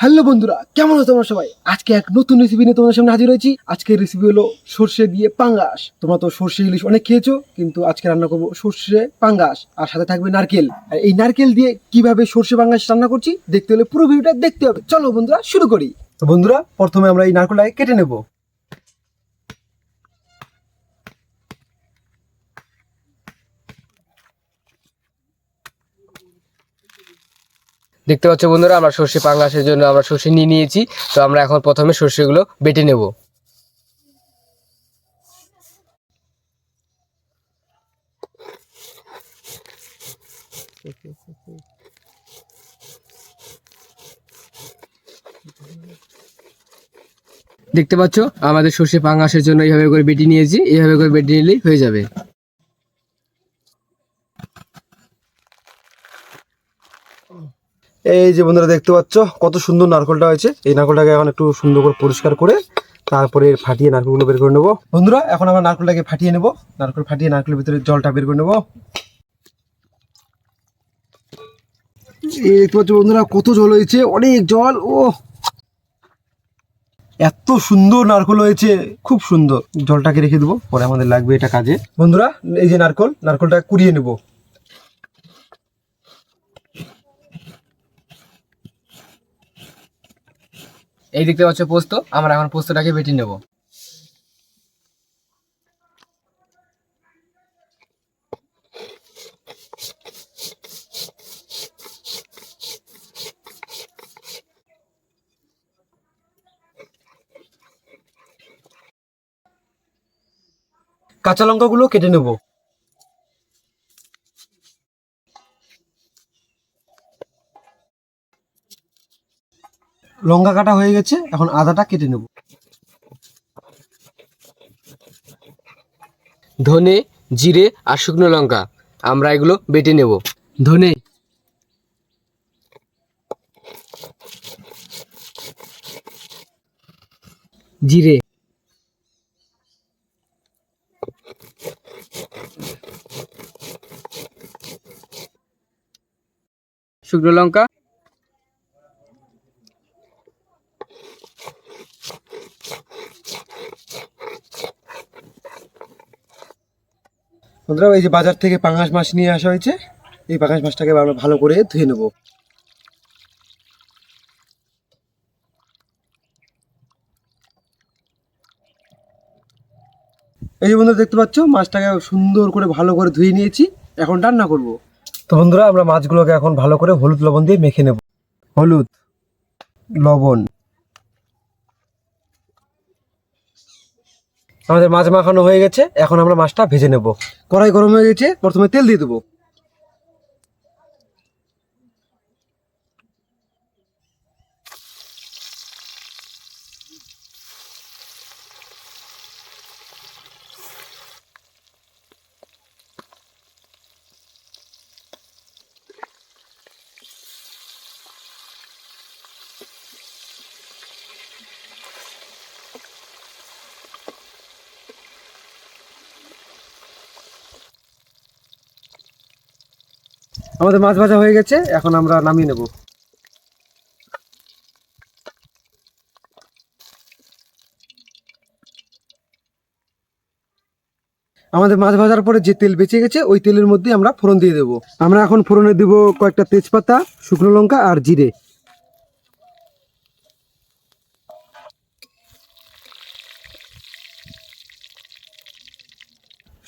Hello বন্ধুরা, কেমন আছো তোমরা সবাই? আজকে এক নতুন রেসিপি নিয়ে তোমাদের সামনে হাজির হয়েছি। আজকের রেসিপি হলো সর্ষে দিয়ে পাঙ্গাস। তোমরা তো সর্ষে, ইলিশ অনেক খেয়েছো, কিন্তু আজকে রান্না করব সর্ষে পাঙ্গাস। আর সাথে থাকবে নারকেল। আর এই নারকেল দিয়ে কীভাবে সর্ষে পাঙ্গাস রান্না করছি, দেখতে হলে পুরো ভিডিওটা দেখতে হবে। চলো বন্ধুরা, শুরু করি। তো বন্ধুরা, প্রথমে আমরা এই নারকেলটাকে কেটে নেব। দেখতে পাচ্ছ বন্ধুরা, আমরা সর্ষে পাঙ্গাসের জন্য আমরা সর্ষে নিয়ে নিয়েছি। তো আমরা এখন প্রথমে সর্ষেগুলো বেটে নেব। দেখতে পাচ্ছ, আমাদের সর্ষে পাঙ্গাসের জন্য এইভাবে করে বেটে নিয়েছি, এইভাবে করে বেটে নিলেই হয়ে যাবে। এই যে বন্ধুরা দেখতে পাচ্ছ, কত সুন্দর নারকেলটা হয়েছে। এই নারকলটাকে এখন একটু সুন্দর করে পরিষ্কার করে তারপরে ফাটিয়ে নারকেলগুলো বের করে নেব। বন্ধুরা, এখন আমরা নারকলটাকে ফাটিয়ে নেব। নারকেল ফাটিয়ে নারকেলের ভিতরে জলটা বের করে নেব। দেখতে পাচ্ছ বন্ধুরা, কত জল হয়েছে, অনেক জল, ও। এত সুন্দর নারকেল হয়েছে, খুব সুন্দর। জলটাকে রেখে দেবো, পরে আমাদের লাগবে এটা কাজে। বন্ধুরা, এই যে নারকেল, নারকেলটা কুড়িয়ে নেব। এই দেখতে পাচ্ছ পোস্ত আমরা এখন পোস্তটাকে বেটে নেব। কাঁচা লঙ্কাগুলো কেটে নেব। লঙ্কা কাটা হয়ে গেছে এখন আদাটা কেটে নেব। ধনে জিরে আর শুকনো লঙ্কা আমরা এগুলো বেটে নেব। ধনে। জিরে। শুকনো লঙ্কা বন্ধুরা, এই যে বাজার থেকে পাঙাশ মাছ নিয়ে আসা হয়েছে, এই পাঙাশ মাছটাকে আমরা ভালো করে ধুয়ে নেব। এই যে বন্ধুরা, দেখতে পাচ্ছ, মাছটাকে সুন্দর করে ভালো করে ধুয়ে নিয়েছি, এখন রান্না করব। তো বন্ধুরা, আমরা মাছগুলোকে এখন ভালো করে হলুদ লবণ দিয়ে মেখে নেব। হলুদ, লবণ। আমাদের মাছ মাখানো হয়ে গেছে, এখন আমরা মাছটা ভেজে নেব। কড়াই গরম হয়ে গেছে, প্রথমে তেল দিয়ে দেবো। আমাদের মাছ ভাজা হয়ে গেছে, এখন আমরা নামিয়ে নেব। আমাদের মাছ ভাজার পরে যে তেল বেঁচে গেছে, ওই তেলের মধ্যে আমরা ফোড়ন দিয়ে দেবো। আমরা এখন ফোড়নে দেব কয়েকটা তেজপাতা, শুকনো লঙ্কা আর জিরে।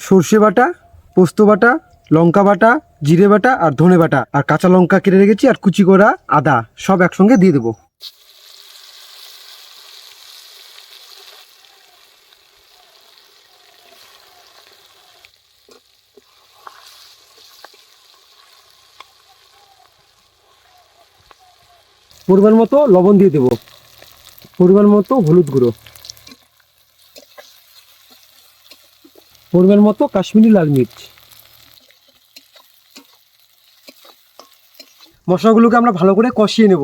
সর্ষে বাটা, পোস্ত বাটা, লঙ্কা বাটা জিরে বাটা আর ধনে বাটা আর কাঁচা লঙ্কা কেটে রেখেছি আর কুচি করা আদা, সব একসঙ্গে দিয়ে দেবো। পরিমাণ মতো লবণ দিয়ে দেবো। পরিমাণ মতো হলুদ গুঁড়ো। পরিমাণ মতো কাশ্মীরি লাল মির্চ। মশলাগুলোকে আমরা ভালো করে কষিয়ে নেব।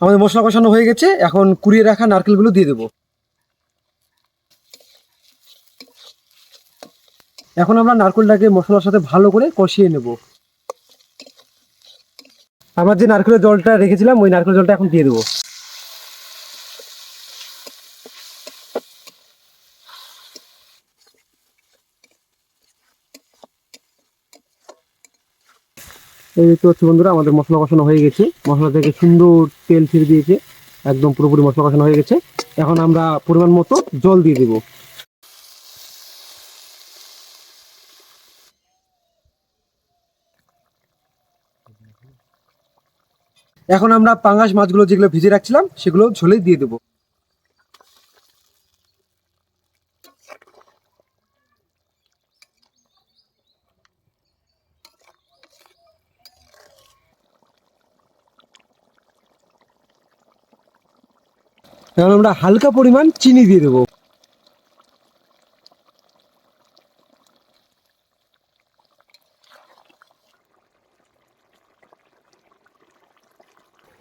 আমাদের মশলা কষানো হয়ে গেছে, এখন কুড়িয়ে রাখা নারকেলগুলো দিয়ে দেবো। এখন আমরা নারকেলটাকে মশলার সাথে ভালো করে কষিয়ে নেব। আমার যে নারকেলের জলটা রেখেছিলাম, ওই নারকেল জলটা এখন দিয়ে দেবো। এই তো হচ্ছে বন্ধুরা, আমাদের মশলা কষানো হয়ে গেছে। মশলা থেকে সুন্দর তেল ছেড়ে দিয়েছে, একদম পুরোপুরি মশলা কষানো হয়ে গেছে। এখন আমরা পরিমাণ মতো জল দিয়ে দেবো। এখন আমরা পাঙ্গাস মাছগুলো যেগুলো ভিজে রাখছিলাম, সেগুলো ঝোলে দিয়ে দেবো। এখন আমরা হালকা পরিমাণ চিনি দিয়ে দেবো।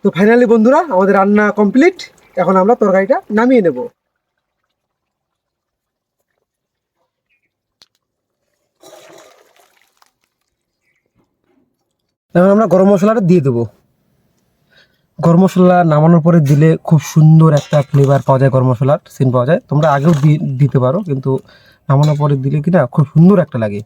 তো ফাইনালি বন্ধুরা, আমাদের রান্না কমপ্লিট এখন আমরা তরকারিটা নামিয়ে নেব। এখন আমরা গরম মশলাটা দিয়ে দেবো। গরম মশলা নামানোর পরে দিলে খুব সুন্দর একটা ফ্লেভার পাওয়া যায় গরম মশলার সিন পাওয়া যায়। তোমরা আগেও দিতে পারো, কিন্তু নামানোর পরে দিলে কিনা খুব সুন্দর একটা লাগে।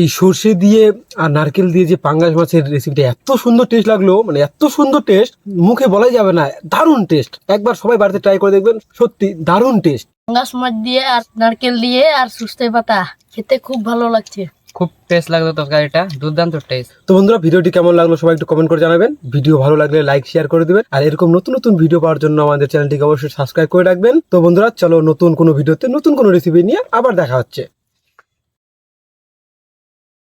এই সর্ষে দিয়ে আর নারকেল দিয়ে যে পাঙ্গাস মাছের রেসিপিটা এত সুন্দর টেস্ট লাগল মানে এত সুন্দর টেস্ট মুখে বলাই যাবে না দারুণ টেস্ট একবার সবাই বাড়িতে ট্রাই করে দেখবেন সত্যি দারুণ টেস্ট গাছ মাছ দিয়ে আর নারকেল দিয়ে আর সুস্তে পাতা খেতে খুব ভালো লাগছে। খুব টেস্ট লাগল তরকারিটা দুর্দান্ত টেস্ট তো বন্ধুরা ভিডিওটি কেমন লাগল সবাই একটু কমেন্ট করে জানাবেন। ভিডিও ভালো লাগলে লাইক শেয়ার করে দিবেন। আর এরকম নতুন নতুন ভিডিও পাওয়ার জন্য আমাদের চ্যানেলটিকে অবশ্যই সাবস্ক্রাইব করে রাখবেন। তো বন্ধুরা চলো নতুন কোনো ভিডিওতে নতুন কোনো রেসিপি নিয়ে আবার দেখা হচ্ছে।